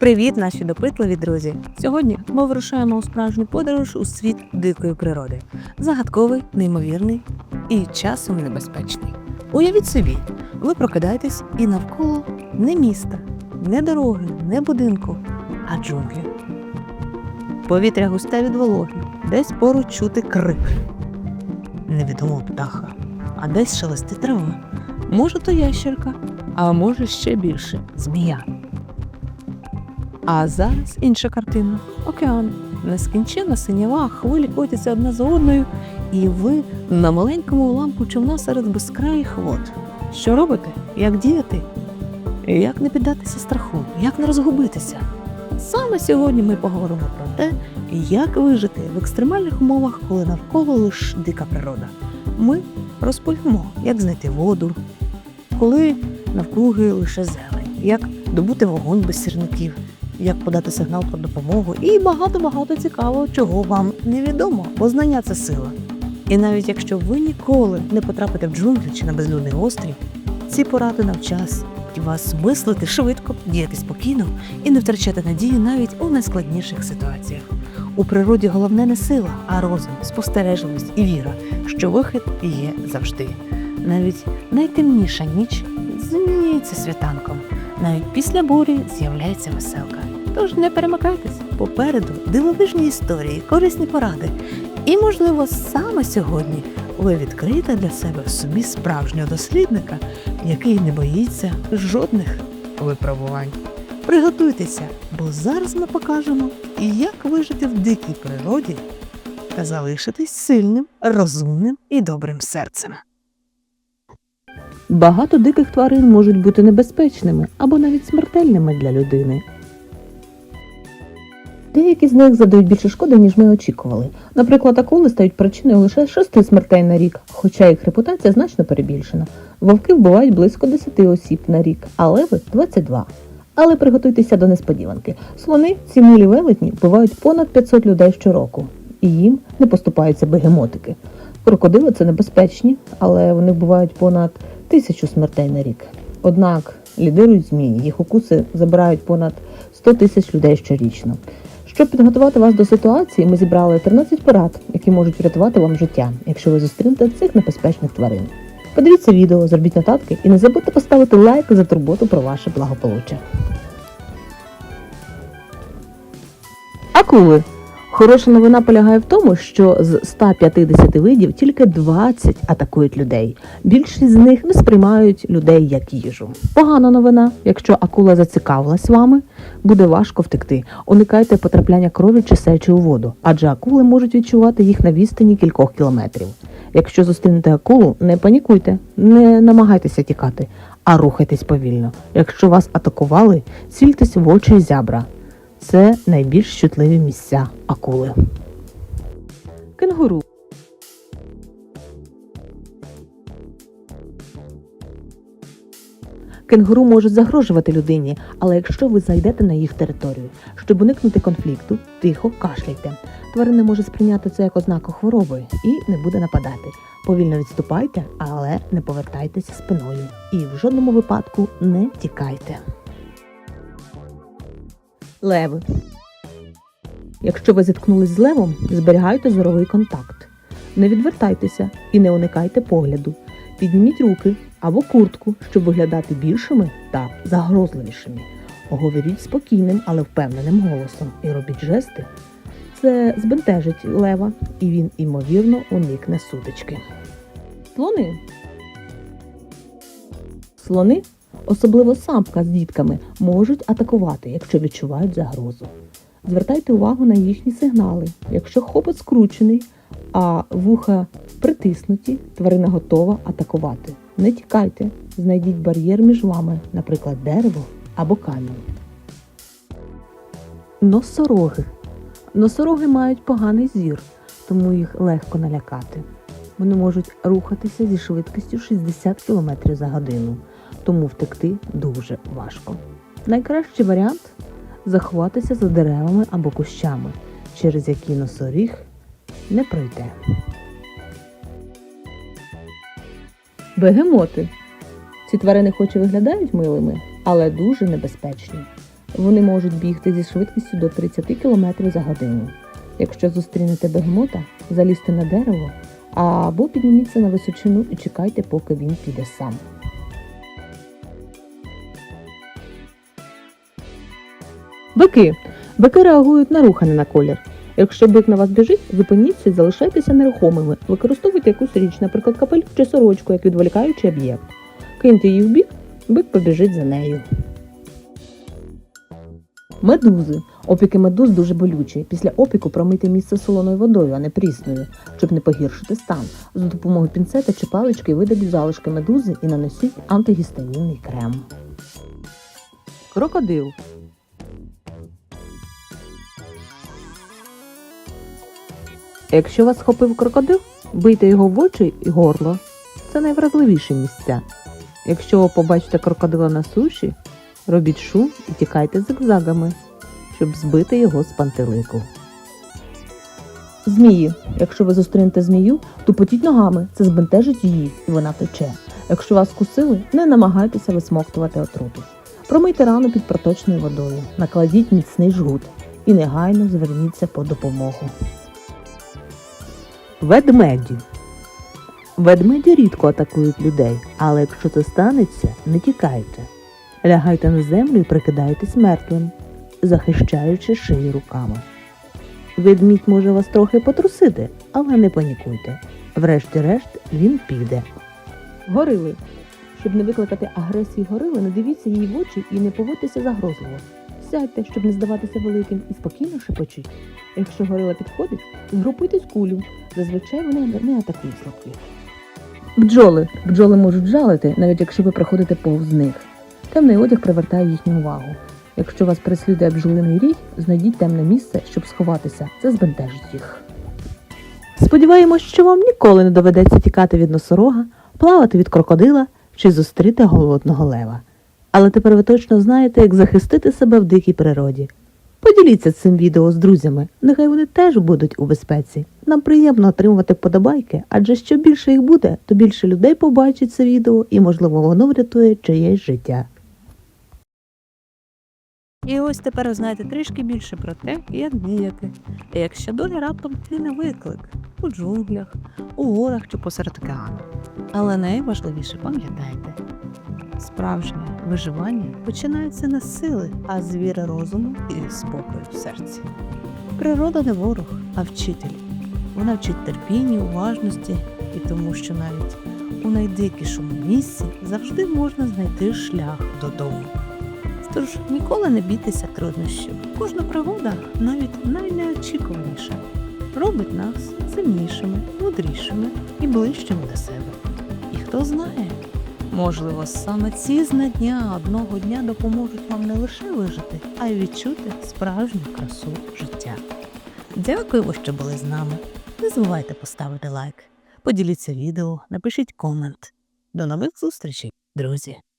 Привіт, наші допитливі друзі! Сьогодні ми вирушаємо у справжню подорож у світ дикої природи. Загадковий, неймовірний і часом небезпечний. Уявіть собі, ви прокидаєтесь і навколо не міста, не дороги, не будинку, а джунглі. Повітря густе від вологи, десь поруч чути крик невідомого птаха, а десь шелестить трава. Може, то ящерка, а може ще більше змія. А зараз інша картина океан. Нескінченна синява, хвилі котяться одна за одною, і ви на маленькому уламку човна серед безкраїх вод. Що робите? Як діяти? Як не піддатися страху? Як не розгубитися? Саме сьогодні ми поговоримо про те, як вижити в екстремальних умовах, коли навколо лише дика природа. Ми розповімо, як знайти воду, коли навкруги лише зелень, як добути вогонь без сірників, як подати сигнал про допомогу і багато-багато цікавого, чого вам невідомо, бо знання це сила. І навіть якщо ви ніколи не потрапите в джунглі чи на безлюдний острів, ці поради навчать вас мислити швидко, діяти спокійно і не втрачати надії навіть у найскладніших ситуаціях. У природі головне не сила, а розум, спостережливість і віра, що вихід є завжди. Навіть найтемніша ніч змінюється світанком. Навіть після бурі з'являється веселка. Тож не перемикайтесь попереду дивовижні історії, корисні поради. І, можливо, саме сьогодні ви відкриєте для себе в собі справжнього дослідника, який не боїться жодних випробувань. Приготуйтеся, бо зараз ми покажемо, як вижити в дикій природі та залишитись сильним, розумним і добрим серцем. Багато диких тварин можуть бути небезпечними або навіть смертельними для людини. Деякі з них задають більше шкоди, ніж ми очікували. Наприклад, акули стають причиною лише шести смертей на рік, хоча їх репутація значно перебільшена. Вовки вбивають близько 10 осіб на рік, а леви 22. Але приготуйтеся до несподіванки. Слони, ці милі велетні, вбивають понад 500 людей щороку, і їм не поступаються бегемотики. Крокодили це небезпечні, але вони вбивають понад тисячу смертей на рік. Однак лідирують змії, їх укуси забирають понад 100 тисяч людей щорічно. Щоб підготувати вас до ситуації, ми зібрали 13 порад, які можуть врятувати вам життя, якщо ви зустрінете цих небезпечних тварин. Подивіться відео, зробіть нотатки і не забудьте поставити лайк за турботу про ваше благополуччя. Акули. Хороша новина полягає в тому, що з 150 видів тільки 20 атакують людей. Більшість з них не сприймають людей як їжу. Погана новина, якщо акула зацікавилась вами, буде важко втекти. Уникайте потрапляння крові чи сечі у воду, адже акули можуть відчувати їх на відстані кількох кілометрів. Якщо зустрінете акулу, не панікуйте, не намагайтеся тікати, а рухайтесь повільно. Якщо вас атакували, цільтесь в очі зябра. Це найбільш чутливі місця акули. Кенгуру. Кенгуру можуть загрожувати людині, але якщо ви зайдете на їх територію, щоб уникнути конфлікту, тихо кашляйте. Тварина може сприйняти це як ознаку хвороби і не буде нападати. Повільно відступайте, але не повертайтеся спиною. І в жодному випадку не тікайте. Леви. Якщо ви зіткнулись з левом, зберігайте зоровий контакт. Не відвертайтеся і не уникайте погляду. Підніміть руки або куртку, щоб виглядати більшими та загрозливішими. Говоріть спокійним, але впевненим голосом і робіть жести. Це збентежить лева, і він, імовірно, уникне сутички. Слони. Слони особливо самка з дітками, можуть атакувати, якщо відчувають загрозу. Звертайте увагу на їхні сигнали. Якщо хобот скручений, а вуха притиснуті, тварина готова атакувати. Не тікайте, знайдіть бар'єр між вами, наприклад, дерево або камінь. Носороги. Носороги мають поганий зір, тому їх легко налякати. Вони можуть рухатися зі швидкістю 60 км за годину тому втекти дуже важко. Найкращий варіант заховатися за деревами або кущами, через які носоріг не пройде. Бегемоти. Ці тварини хоч і виглядають милими, але дуже небезпечні. Вони можуть бігти зі швидкістю до 30 км за годину. Якщо зустрінете бегемота, залізьте на дерево або підніміться на височину і чекайте, поки він піде сам. Бики. Бики реагують на рух, а не на колір. Якщо бик на вас біжить, зупиніться і залишайтеся нерухомими. Використовуйте якусь річ, наприклад, капелюх чи сорочку, як відволікаючий об'єкт. Киньте її в бік, бик побіжить за нею. Медузи. Опіки медуз дуже болючі. Після опіку промийте місце солоною водою, а не прісною, щоб не погіршити стан. За допомогою пінцета чи палички видаліть залишки медузи і нанесіть антигістамінний крем. Крокодил. Якщо вас схопив крокодил, бийте його в очі і горло. Це найвразливіші місця. Якщо побачите крокодила на суші, робіть шум і тікайте зигзагами, щоб збити його з пантелику. Змії. Якщо ви зустрінете змію, тупотіть ногами, це збентежить її, і вона втече. Якщо вас кусили, не намагайтеся висмоктувати отруту. Промийте рану під проточною водою, накладіть міцний жгут і негайно зверніться по допомогу. Ведмеді. Ведмеді рідко атакують людей, але якщо це станеться, не тікайте. Лягайте на землю і прикидайтесь мертвим, захищаючи шиї руками. Ведмідь може вас трохи потрусити, але не панікуйте. Врешті-решт він піде. Горили. Щоб не викликати агресії горили, не дивіться їй в очі і не поводьтеся загрозливо. Сядьте, щоб не здаватися великим, і спокійно шепочіть. Якщо горила підходить, згрупуйтесь кулю. Зазвичай вони не атакують слабких. Бджоли. Бджоли можуть жалити, навіть якщо ви проходите повз них. Темний одяг привертає їхню увагу. Якщо вас переслідує бджолиний рій, знайдіть темне місце, щоб сховатися. Це збентежить їх. Сподіваємось, що вам ніколи не доведеться тікати від носорога, плавати від крокодила чи зустріти голодного лева. Але тепер ви точно знаєте, як захистити себе в дикій природі. Поділіться цим відео з друзями, нехай вони теж будуть у безпеці. Нам приємно отримувати подобайки, адже що більше їх буде, то більше людей побачить це відео і, можливо, воно врятує чиєсь життя. І ось тепер ви знаєте трішки більше про те, як діяти. Якщо доля раптом кине виклик у джунглях, у горах чи посеред океану. Але найважливіше пам'ятайте, справжнє виживання починається не з сили, а з віри розуму і спокою в серці. Природа не ворог, а вчитель. Вона вчить терпінню, уважності і тому, що навіть у найдикішому місці завжди можна знайти шлях додому. Тож ніколи не бійтеся труднощів. Кожна пригода, навіть найнеочікуваніша, робить нас сильнішими, мудрішими і ближчими до себе. І хто знає, можливо, саме ці знання одного дня допоможуть вам не лише вижити, а й відчути справжню красу життя. Дякуємо, що були з нами. Не забувайте поставити лайк, поділіться відео, напишіть комент. До нових зустрічей, друзі!